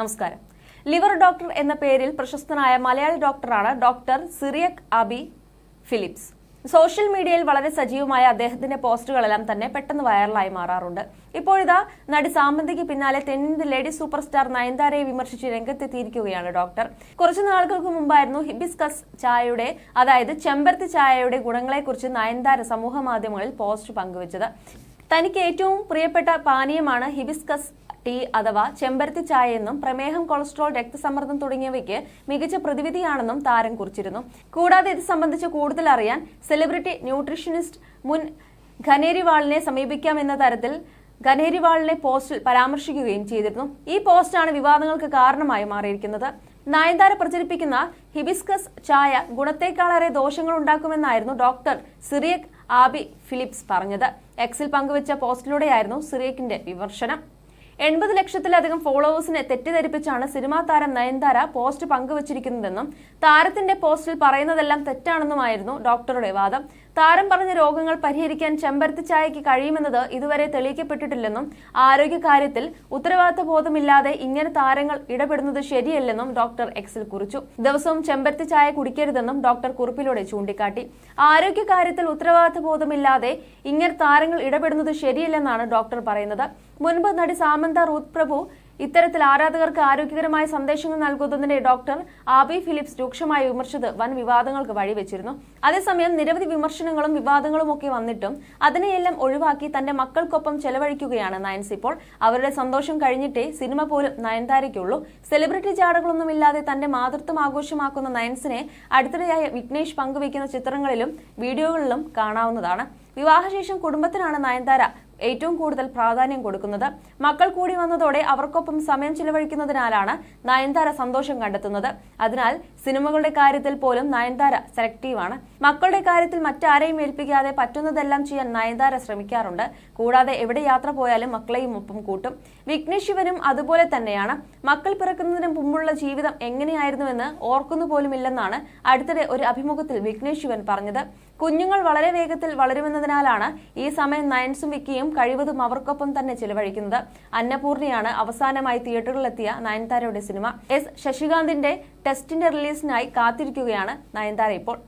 നമസ്കാരം. Liver doctor എന്ന പേരിൽ പ്രശസ്തനായ മലയാളി ഡോക്ടറാണ് doctor Cyriac Abby Philips. Social മീഡിയയിൽ വളരെ സജീവമായ അദ്ദേഹത്തിന്റെ പോസ്റ്റുകളെല്ലാം തന്നെ പെട്ടെന്ന് വൈറലായി മാറാറുണ്ട്. ഇപ്പോഴിതാ നടി സാമന്തിക്ക് പിന്നാലെ തെന്നിന്ത്യ ലേഡി സൂപ്പർ സ്റ്റാർ നയൻതാരയെ വിമർശിച്ച് രംഗത്തെത്തിയിരിക്കുകയാണ് ഡോക്ടർ. കുറച്ചു നാളുകൾക്ക് മുമ്പായിരുന്നു ഹിബിസ്കസ് ചായയുടെ അതായത് ചെമ്പരത്തി ചായയുടെ ഗുണങ്ങളെക്കുറിച്ച് നയൻതാര സമൂഹ മാധ്യമങ്ങളിൽ പോസ്റ്റ് പങ്കുവച്ചത്. തനിക്ക് ഏറ്റവും പ്രിയപ്പെട്ട പാനീയമാണ് ഹിബിസ്കസ് ടീ അഥവാ ചെമ്പരത്തി ചായ എന്നും പ്രമേഹം കൊളസ്ട്രോൾ രക്തസമ്മർദ്ദം തുടങ്ങിയവയ്ക്ക് മികച്ച പ്രതിവിധിയാണെന്നും താരം കുറിച്ചിരുന്നു. കൂടാതെ ഇത് സംബന്ധിച്ച് കൂടുതൽ അറിയാൻ സെലിബ്രിറ്റി ന്യൂട്രീഷനിസ്റ്റ് മുൻ ഖനേരിവാളിനെ സമീപിക്കാമെന്ന തരത്തിൽ ഖനേരിവാളിനെ പോസ്റ്റിൽ പരാമർശിക്കുകയും ചെയ്തിരുന്നു. ഈ പോസ്റ്റാണ് വിവാദങ്ങൾക്ക് കാരണമായി മാറിയിരിക്കുന്നത്. നയൻതാര പ്രചരിപ്പിക്കുന്ന ഹിബിസ്കസ് ചായ ഗുണത്തേക്കാളേറെ ദോഷങ്ങൾ ഉണ്ടാക്കുമെന്നായിരുന്നു ഡോക്ടർ സിറിയക് ആബി ഫിലിപ്സ് പറഞ്ഞത്. എക്സിൽ പങ്കുവച്ച പോസ്റ്റിലൂടെയായിരുന്നു സിറിയക്കിന്റെ വിമർശനം. എൺപത് ലക്ഷത്തിലധികം ഫോളോവേഴ്സിനെ തെറ്റിദ്ധരിപ്പിച്ചാണ് സിനിമാ താരം നയൻതാര പോസ്റ്റ് പങ്കുവച്ചിരിക്കുന്നതെന്നും താരത്തിന്റെ പോസ്റ്റിൽ പറയുന്നതെല്ലാം തെറ്റാണെന്നുമായിരുന്നു ഡോക്ടറുടെ വാദം. താരം പറഞ്ഞ രോഗങ്ങൾ പരിഹരിക്കാൻ ചെമ്പരത്തി ചായയ്ക്ക് കഴിയുമെന്നത് ഇതുവരെ തെളിയിക്കപ്പെട്ടിട്ടില്ലെന്നും ആരോഗ്യകാര്യത്തിൽ ഉത്തരവാദിത്ത ബോധമില്ലാതെ ഇങ്ങനെ താരങ്ങൾ ഇടപെടുന്നത് ശരിയല്ലെന്നും ഡോക്ടർ എക്സിൽ കുറിച്ചു. ദിവസവും ചെമ്പരത്തി ചായ കുടിക്കരുതെന്നും ഡോക്ടർ കുറിപ്പിലൂടെ ചൂണ്ടിക്കാട്ടി. ആരോഗ്യകാര്യത്തിൽ ഉത്തരവാദിത്ത ബോധമില്ലാതെ ഇങ്ങനെ താരങ്ങൾ ഇടപെടുന്നത് ശരിയല്ലെന്നാണ് ഡോക്ടർ പറയുന്നത്. മുൻപ് നടി സാമന്ത റൂത്ത് പ്രഭു ഇത്തരത്തിൽ ആരാധകർക്ക് ആരോഗ്യകരമായ സന്ദേശങ്ങൾ നൽകുന്നതിനെ ഡോക്ടർ ആബി ഫിലിപ്സ് രൂക്ഷമായി വിമർശിച്ചത് വൻ വിവാദങ്ങൾക്ക് വഴിവെച്ചിരുന്നു. അതേസമയം നിരവധി വിമർശനങ്ങളും വിവാദങ്ങളും ഒക്കെ വന്നിട്ടും അതിനെയെല്ലാം ഒഴിവാക്കി തന്റെ മക്കൾക്കൊപ്പം ചെലവഴിക്കുകയാണ് നയൻസ്. ഇപ്പോൾ അവരുടെ സന്തോഷം കഴിഞ്ഞിട്ടേ സിനിമ പോലും നയൻതാരയ്ക്കുള്ളൂ. സെലിബ്രിറ്റി ചാടകളൊന്നുമില്ലാതെ തന്റെ മാതൃത്വം ആഘോഷമാക്കുന്ന നയൻസിനെ അടുത്തിടെയായ വിഘ്നേഷ് പങ്കുവയ്ക്കുന്ന ചിത്രങ്ങളിലും വീഡിയോകളിലും കാണാവുന്നതാണ്. വിവാഹശേഷം കുടുംബത്തിനാണ് നയൻതാര ഏറ്റവും കൂടുതൽ പ്രാധാന്യം കൊടുക്കുന്നത് മക്കൾ കൂടി വന്നതോടെ അവർക്കൊപ്പം സമയം ചിലവഴിക്കുന്നതിനാലാണ് നയൻതാര സന്തോഷം കണ്ടെത്തുന്നത്. അതിനാൽ സിനിമകളുടെ കാര്യത്തിൽ പോലും നയൻതാര സെലക്റ്റീവാണ് മക്കളുടെ കാര്യത്തിൽ മറ്റാരെയും ഏൽപ്പിക്കാതെ പറ്റുന്നതെല്ലാം ചെയ്യാൻ നയൻതാര ശ്രമിക്കാറുണ്ട്. കൂടാതെ എവിടെ യാത്ര പോയാലും മക്കളെയും ഒപ്പം കൂട്ടും. വിഘ്നേഷ് ശിവനും അതുപോലെ തന്നെയാണ്. മക്കൾ പിറക്കുന്നതിന് മുമ്പുള്ള ജീവിതം എങ്ങനെയായിരുന്നുവെന്ന് ഓർക്കുന്നു പോലുമില്ലെന്നാണ് അടുത്തിടെ ഒരു അഭിമുഖത്തിൽ വിഘ്നേഷ് ശിവൻ പറഞ്ഞത്. കുഞ്ഞുങ്ങൾ വളരെ വേഗത്തിൽ വളരുമെന്നതിനാലാണ് ഈ സമയം നയൻസും വിക്കിയും കഴിവതും അവർക്കൊപ്പം തന്നെ ചിലവഴിക്കുന്നത് അന്നപൂർണിയാണ്. അവസാനമായി തിയേറ്ററുകളിലെത്തിയ നയൻതാരയുടെ സിനിമ. എസ് ശശികാന്തിന്റെ ടെസ്റ്റിന്റെ റിലീസിനായി കാത്തിരിക്കുകയാണ് നയൻതാര ഇപ്പോൾ.